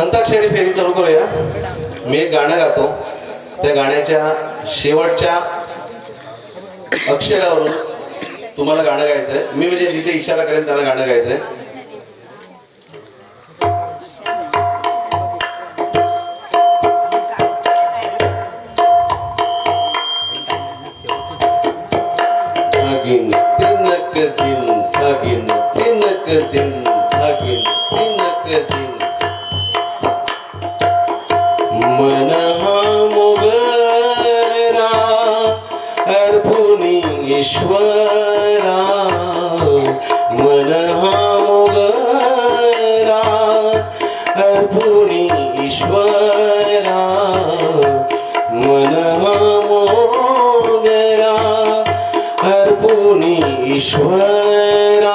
अंताक्षरी फेरी चालू करूया. मी एक गाणं गातो. त्या गाण्याच्या शेवटच्या अक्षरावरून तुम्हाला गाणं गायचंय. मी म्हणजे जिथे इशारा करेन त्याला गाणं गायचंय. ईश्वरा मन मोगरा मोगरा अर्पुनी ईश्वरा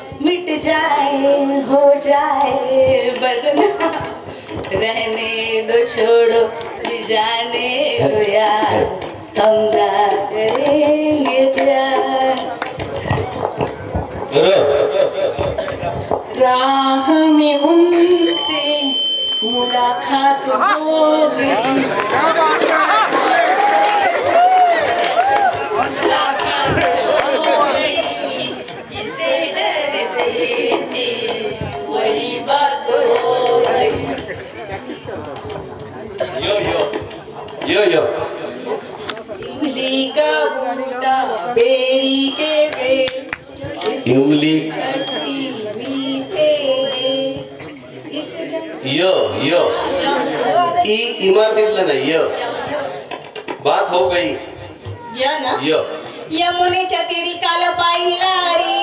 जाए हो जाए बदना रहने दो छोड़ो जाने दो यार। हम ना करेंगे प्यार। राह में उनसे मुलाकात हो। गई य. ई इमारतीतलं नाही य. बात हो गई या ना? य. यमुनेच्या तीरी काल पाहिला रे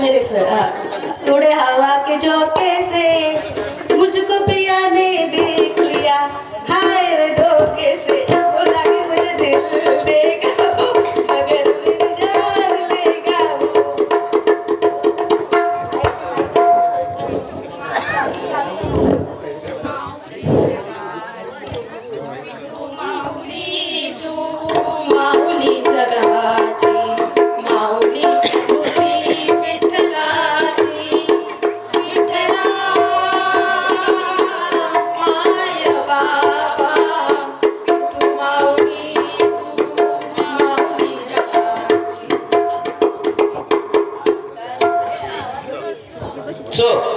मेरे सर हवा के झोंके से मुझको भी বুঝছো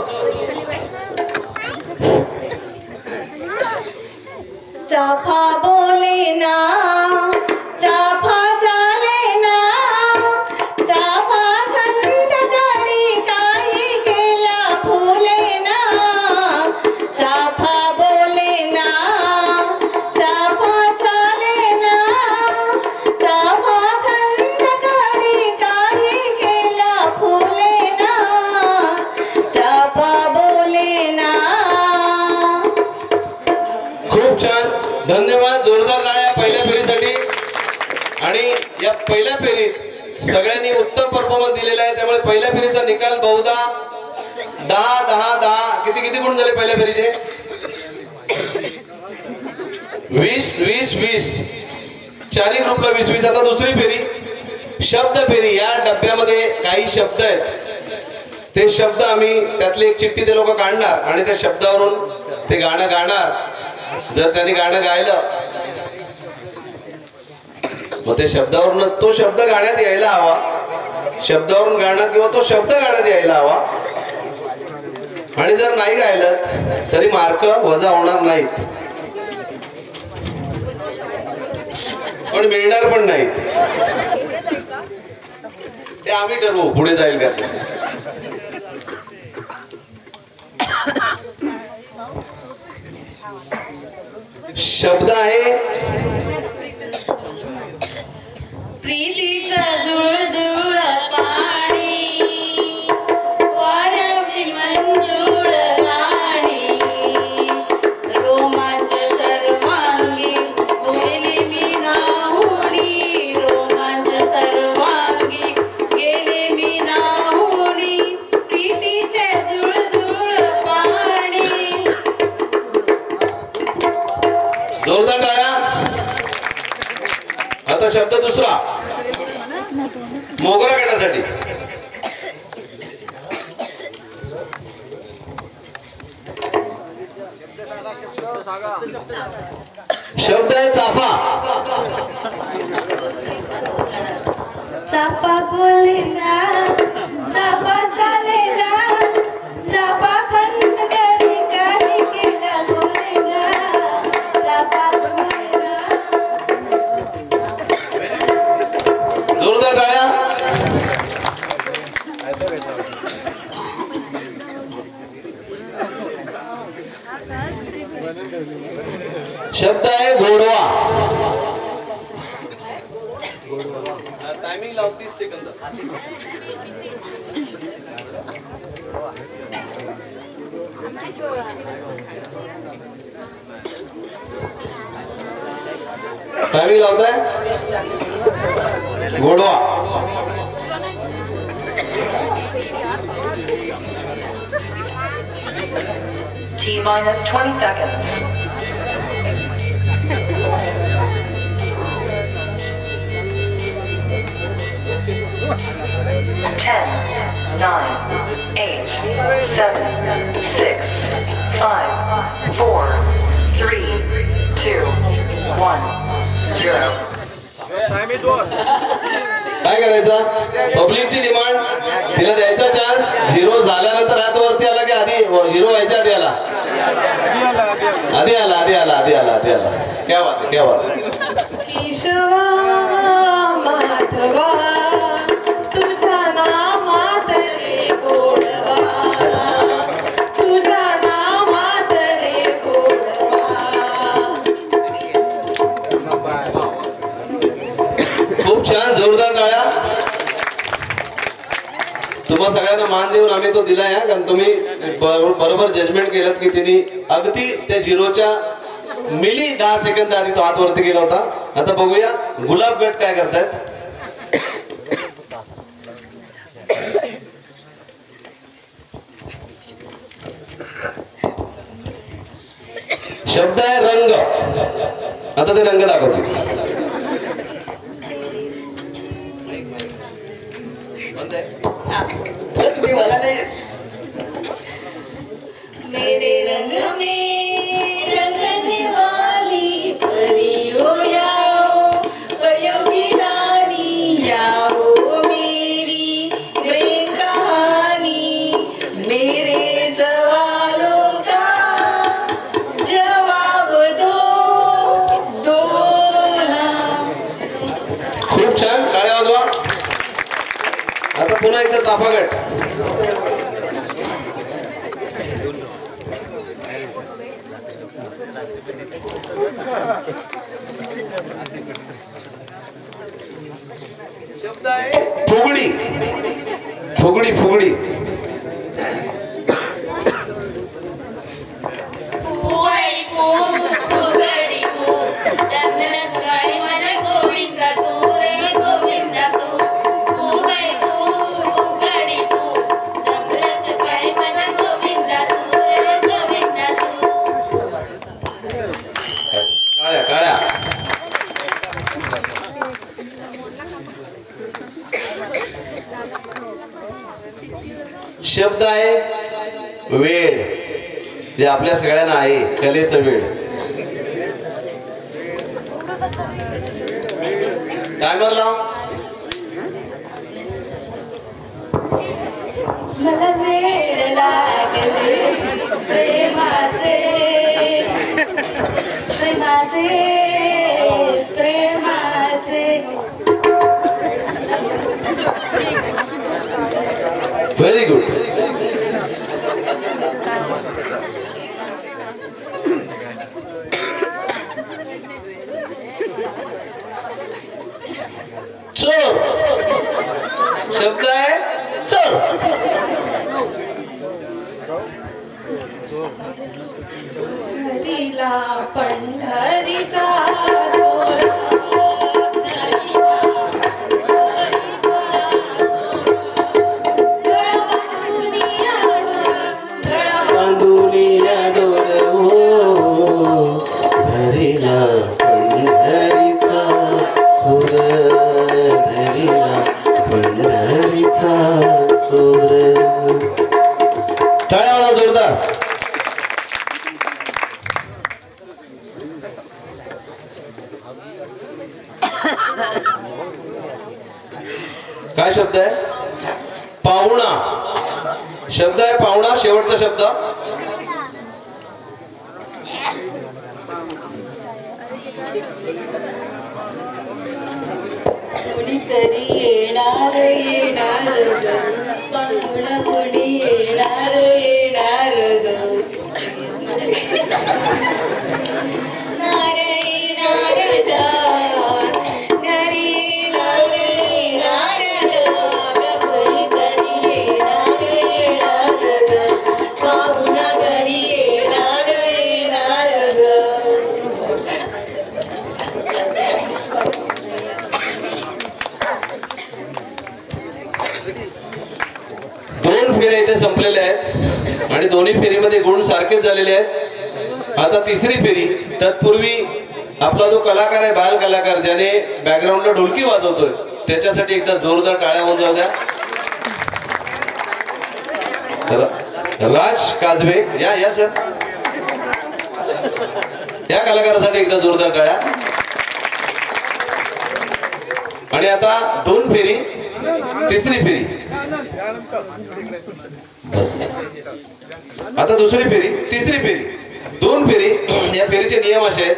उत्तम दिलेला आहे त्यामुळे पहिल्या फेरीचा निकाल बहुधा दहा दहा दहा. किती किती गुण झाले पहिल्या फेरीचे? वीस वीस वीस. चारी ग्रुपला वीस वीस. आता दुसरी फेरी. शब्द फेरी. या डब्यामध्ये काही शब्द आहेत. ते शब्द आम्ही त्यातली एक चिठ्ठी ते लोक काढणार आणि त्या शब्दावरून ते गाणं गाणार. जर त्यांनी गाणं गायलं मग ते शब्दावरून तो शब्द गाण्यात यायला हवा. शब्दावरून गाणं किंवा तो शब्द गाण्यात यायला हवा. आणि जर नाही गायलं तरी मार्क वजा होणार नाहीत. पण मिळणार पण नाहीत. ते आम्ही ठरवू पुढे जाईल का शब्द आहे प्रीतीचा जोड शब्द दुसरा. मोगरा गटासाठी शब्द आहे चाफा. चापा बोले ना शब्द आहे घोडवा टायमिंग लाव तीस सेकंद टायमिंग लावताय घोडवा T minus 20 seconds. Ten, nine, eight, seven, six, five, four, three, two, one, zero. काय करायचं? पब्लिकची डिमांड तिला द्यायचा चान्स झिरो झाल्यानंतर हात वरती आला की आधी झिरो व्हायच्या आधी आला? आधी आला आधी आला. आधी आला आधी आला क्या बात क्या बात. केशवा माधवा. देऊन आम्ही तो दिलाय हा. कारण तुम्ही बरोबर जजमेंट केलं की त्यांनी अगदी त्या झिरोच्या मिली दहा सेकंद आधी तो आतवरती गेला होता. आता बघूया गुलाब गट काय करतायत? शब्द आहे रंग. आता ते रंग दाखवतील फुगडी. फुगडी फुगडी. जे आपल्या सगळ्यांना आहे कलेचं वेळ. टायमर लाव. मला वेळ लागले प्रेमाचे. प्रेमाचे प्रेमा व्हेरी गुड चोर शब्द आहे चोर पंढरीचा कोणीतरी येणार आणि दोन्ही फेरीमध्ये गुण सारखेच झालेले आहेत. आता तिसरी फेरी तत्पूर्वी आपला जो कलाकार आहे बाल कलाकार ज्याने बॅकग्राऊंडला ढोलकी वाजवतोय त्याच्यासाठी एकदा जोरदार टाळ्या होऊन जाऊ द्या राज काजवे या या सर. या कलाकारासाठी एकदा जोरदार टाळ्या. आणि आता दोन फेरी तिसरी फेरी. आता दुसरी फेरी तिसरी फेरी. दोन फेरी या फेरीचे नियम असे आहेत.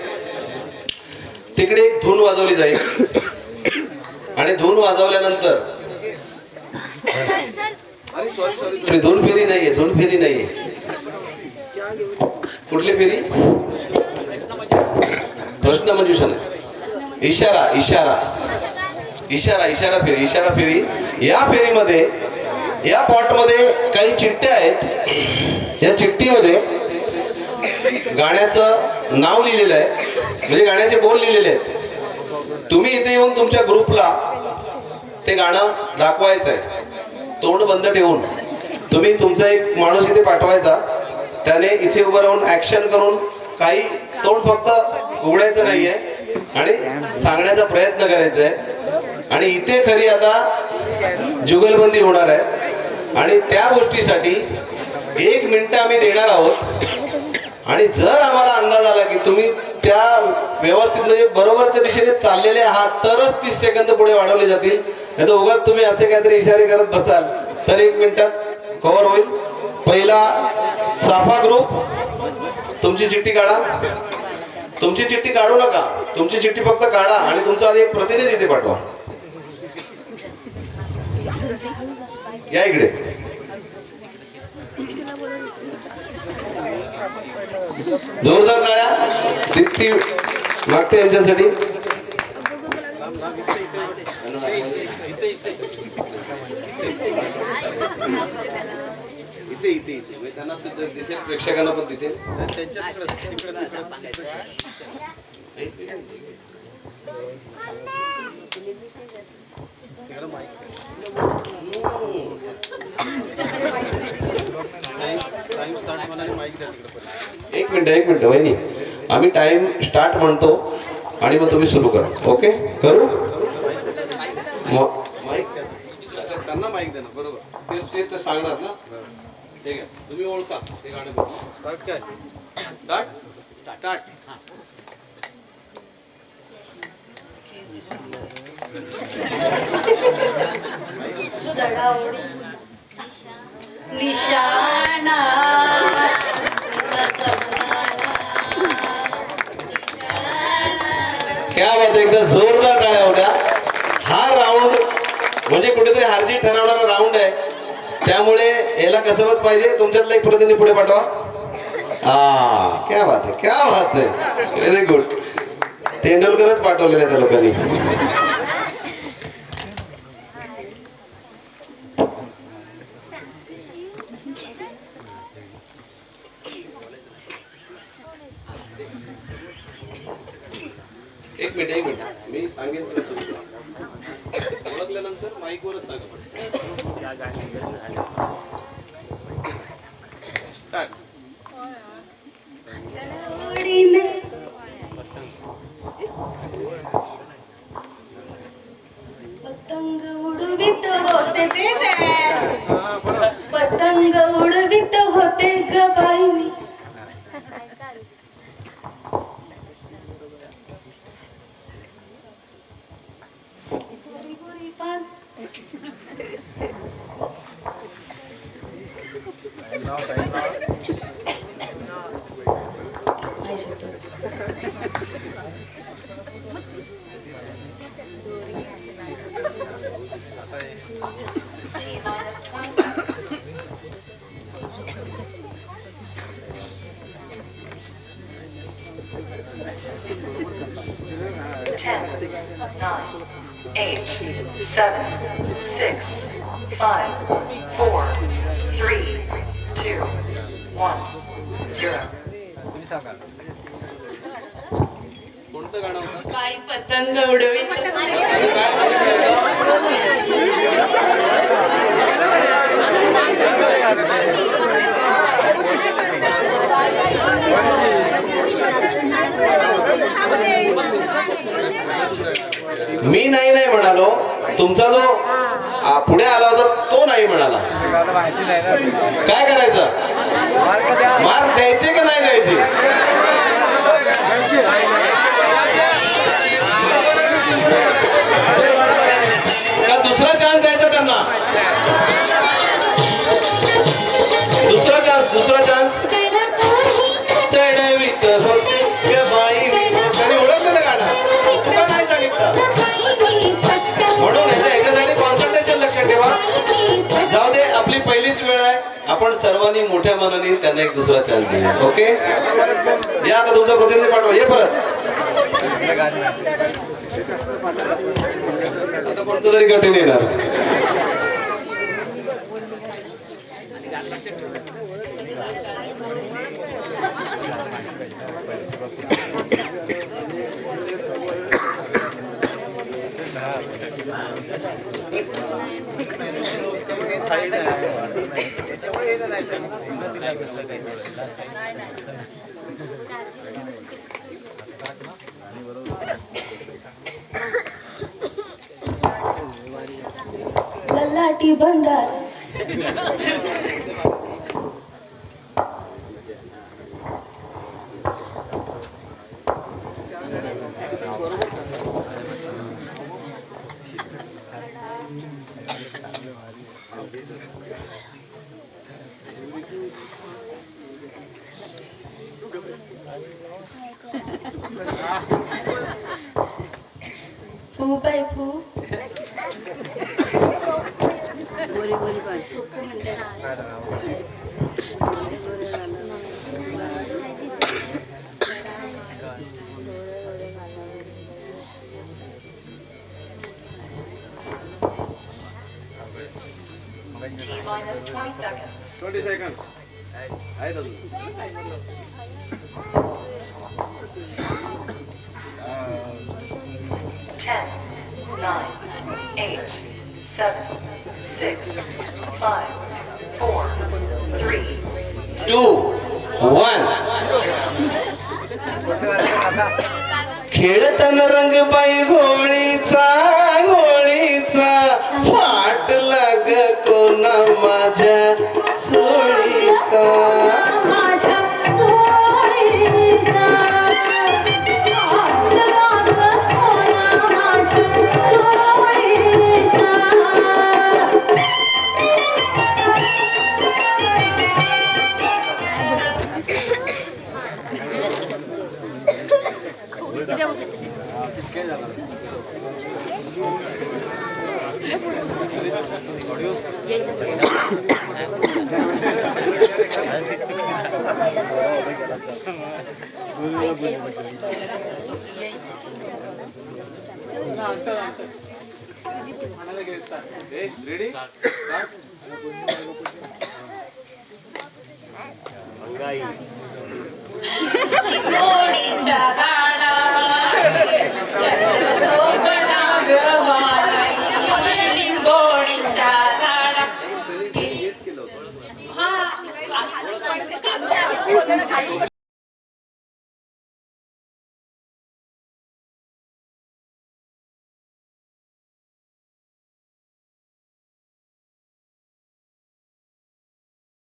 तिकडे एक धून वाजवली जाईल. आणि धून वाजवल्यानंतर सॉरी दोन फेरी नाहीये दोन फेरी नाहीये. कुठली फेरी? प्रश्न मंजुषण इशारा इशारा. इशारा इशारा फेरी इशारा फेरी. या फेरीमध्ये या पॉटमध्ये काही चिठ्ठ्या आहेत. या चिठ्ठीमध्ये गाण्याचं नाव लिहिलेलं आहे. म्हणजे गाण्याचे बोल लिहिलेले आहेत. तुम्ही इथे येऊन तुमच्या ग्रुपला ते गाणं दाखवायचं आहे तोंड बंद ठेवून. तुम्ही तुमचा एक माणूस इथे पाठवायचा. त्याने इथे उभं राहून ऍक्शन करून काही तोंड फक्त उघडायचं नाहीये आणि सांगण्याचा प्रयत्न करायचा आहे आणि इथे खरी आता जुगलबंदी होणार आहे. आणि त्या गोष्टीसाठी एक मिनिट आम्ही देणार आहोत. आणि जर आम्हाला अंदाज आला की तुम्ही त्या व्यवस्थित म्हणजे बरोबरच्या दिशेने चाललेले आहात तरच तीस सेकंद पुढे वाढवले जातील. नाही तर उगाच तुम्ही असे काहीतरी इशारे करत बसाल. तर एक मिनिटात कव्हर होईल. पहिला चाफा ग्रुप तुमची चिठ्ठी काढा. तुमची चिठ्ठी काढू नका. तुमची चिठ्ठी फक्त काढा आणि तुमचा आधी एक प्रतिनिधी इथे पाठवा. या इकडे. जोरदार टाळ्या दीप्ती मागते यांच्यासाठी. इथे इथे इथे. म्हणजे त्यांना दिसेल प्रेक्षकांना पण दिसेल. एक मिनिट एक मिनिट वहिनी. आम्ही टाइम स्टार्ट म्हणतो आणि मग तुम्ही सुरू करा. ओके करू? त्यांना माईक देणार बरोबर. ते ते तर सांगणार ना. ठीक आहे. तुम्ही ओळखा. ते गाणं स्टार्ट काय? स्टार्ट स्टार्ट चढावडी निशाणा. क्या बात एकदम एकदा जोरदार टाळ्या होत्या. हा राऊंड म्हणजे कुठेतरी हारजी ठरवणारा राऊंड आहे. त्यामुळे याला कसबत पाहिजे तुमच्यातला एक प्रतिनिधी पुढे पाठवा. हा क्या बात आहे क्या बात आहे व्हेरी गुड तेंडुलकरच पाठवलेले त्या लोकांनी. कोणतं गाणं होतं काही पतंग मी नाही नाही म्हणालो. तुमचा जो पुढे आला होता तो नाही म्हणाला. काय करायचं? मार्क द्यायचे का नाही द्यायचे? सर्वांनी मोठ्या मनाने त्यांना एक दुसरा चान्स दिला. ओके या आता तुमचा प्रतिनिधी पाठवा. ये परत. आता कोणतं तरी कठीण येणार. ललाटी भंडार. 20 seconds. Ten, nine, eight, seven, six, five, four, three, two one खेळताना रंग बाई गोळीचा गोळीचा फाट लाग कोणा माझ्या चोळीचा माझ्या चोळीचा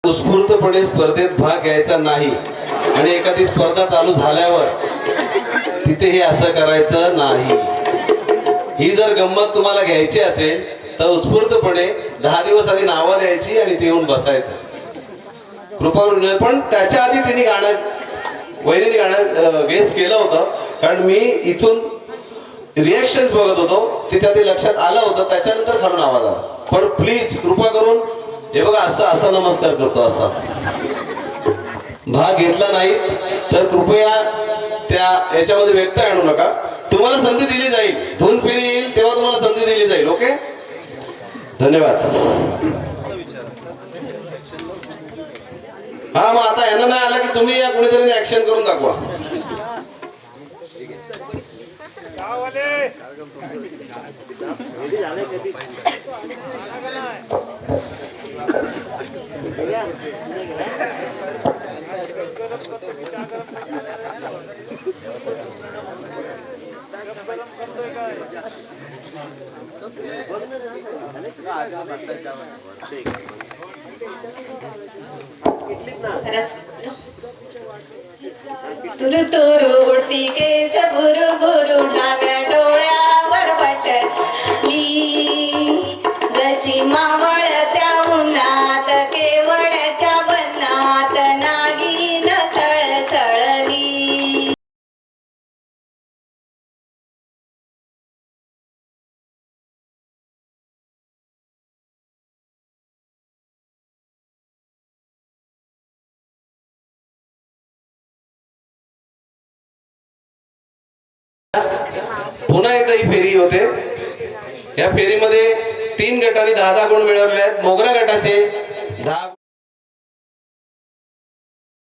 उत्स्फूर्तपणे स्पर्धेत भाग घ्यायचा नाही आणि एखादी स्पर्धा चालू झाल्यावर तिथे हे असं करायचं नाही. ही जर गंमत तुम्हाला घ्यायची असेल तर उत्स्फूर्तपणे दहा दिवस आधी नावं द्यायची आणि ते येऊन बसायचं. कृपा करून पण त्याच्या आधी त्यांनी गाणं वहिनी गाणं वेस्ट केलं होतं. कारण मी इथून रिएक्शन बघत होतो. तिच्या ते लक्षात आलं होतं. त्याच्यानंतर खालून आवाज आला. पण प्लीज कृपा करून हे बघा असं असा नमस्कार करतो असा. भाग घेतला नाही तर कृपया त्या याच्यामध्ये व्यक्त आणू नका. तुम्हाला संधी दिली जाईल. धून फिरी येईल तेव्हा तुम्हाला संधी दिली जाईल. ओके धन्यवाद. हा मग आता यांना नाही आला की तुम्ही या कुणीतरी ऍक्शन करून दाखवा तुरु तुरु उडती केस बुरु बुरु डाव्या डोळ्या पुन्हा एकदा ही फेरी होते. या फेरीमध्ये तीन गटांनी दहा दहा गुण मिळवले आहेत. मोगरा गटाचे दहा